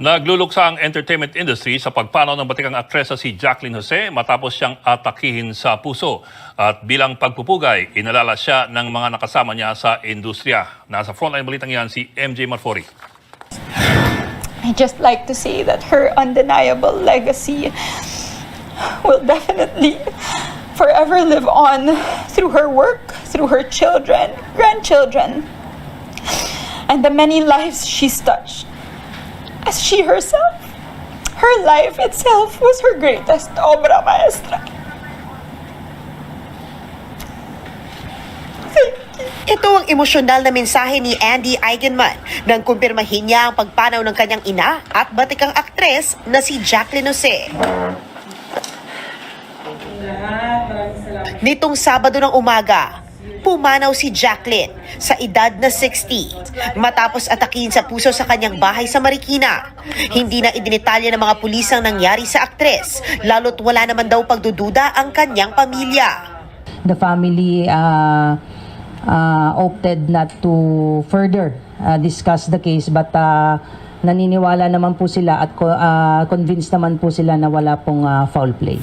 Nagluluksa ang entertainment industry sa pagpanaw ng batikang aktresa si Jacqueline Jose matapos siyang atakihin sa puso. At bilang pagpupugay, inalala siya ng mga nakasama niya sa industriya. Nasa frontline balitang yan si MJ Marfori. I just like to say that her undeniable legacy will definitely forever live on through her work, through her children, grandchildren, and the many lives she's touched. As she herself, her life itself was her greatest obra maestra. Ito ang emosyonal na mensahe ni Andy Eigenman nang kumpirmahin niya ang pagpanaw ng kanyang ina at batikang aktres na si Jacqueline Jose. Nitong Sabado ng umaga, pumanaw si Jacqueline sa edad na 60 matapos atakin sa puso sa kanyang bahay sa Marikina. Hindi na idinitalya ng mga pulis ang nangyari sa aktres, lalo't wala naman daw pagdududa ang kanyang pamilya. the family uh, uh, opted not to further uh, discuss the case but uh, naniniwala naman po sila at uh, convinced naman po sila na wala pong uh, foul play.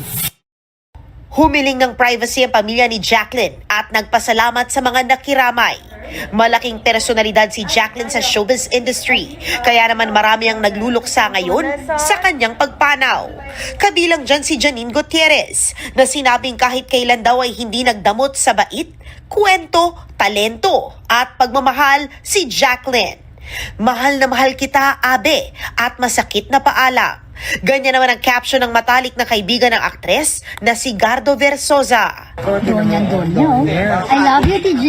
Humiling ng privacy ang pamilya ni Jacqueline at nagpasalamat sa mga nakiramay. Malaking personalidad si Jacqueline sa showbiz industry, kaya naman marami ang nagluluksa ngayon sa kanyang pagpanaw. Kabilang dyan si Janine Gutierrez na sinabing kahit kailan daw ay hindi nagdamot sa bait, kwento, talento at pagmamahal si Jacqueline. Mahal na mahal kita, abe, at masakit na paalam. Ganyan naman ang caption ng matalik na kaibigan ng aktres na si Gardo Versosa. Donya, Donya. I love you, TJ.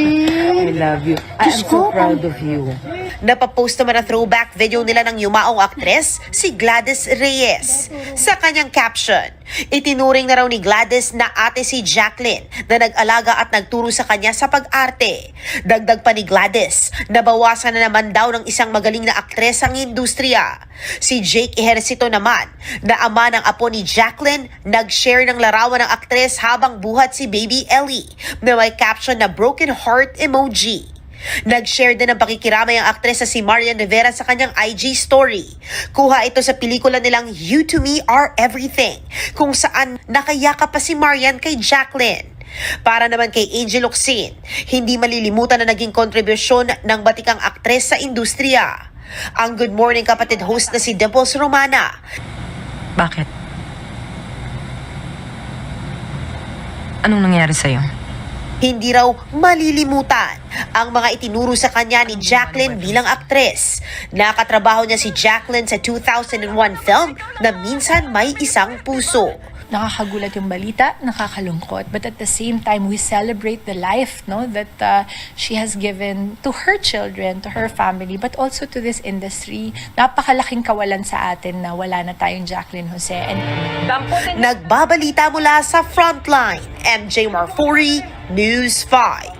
I love you. I am so proud of you. Napapost naman ang throwback video nila ng yumaong aktres, si Gladys Reyes. Sa kanyang caption, itinuring na raw ni Gladys na ate si Jacqueline na nag-alaga at nagturo sa kanya sa pag-arte. Dagdag pa ni Gladys, nabawasan na naman daw ng isang magaling na aktres ang industriya. Si Jake Ejercito naman, na ama ng apo ni Jacqueline, nag-share ng larawan ng aktres habang buhat si baby Ellie na may caption na broken heart emoji. Nag-share din ng pakikiramay ang aktres na si Marian Rivera sa kanyang IG story. Kuha ito sa pelikula nilang You to Me Are Everything, kung saan nakayaka pa si Marian kay Jacqueline. Para naman kay Angel Oxin, hindi malilimutan na naging kontribusyon ng batikang aktres sa industriya. Ang Good Morning kapatid host na si Dimples Romana Bakit? Anong nangyari sa'yo? Hindi raw malilimutan ang mga itinuro sa kanya ni Jacqueline bilang aktres. Nakatrabaho niya si Jacqueline sa 2001 film na minsan may isang puso. Nakakagulat yung balita, nakakalungkot. But at the same time, we celebrate the life no, that uh, she has given to her children, to her family, but also to this industry. Napakalaking kawalan sa atin na wala na tayong Jacqueline Jose. And Nagbabalita mula sa Frontline, MJ Marfori, News 5.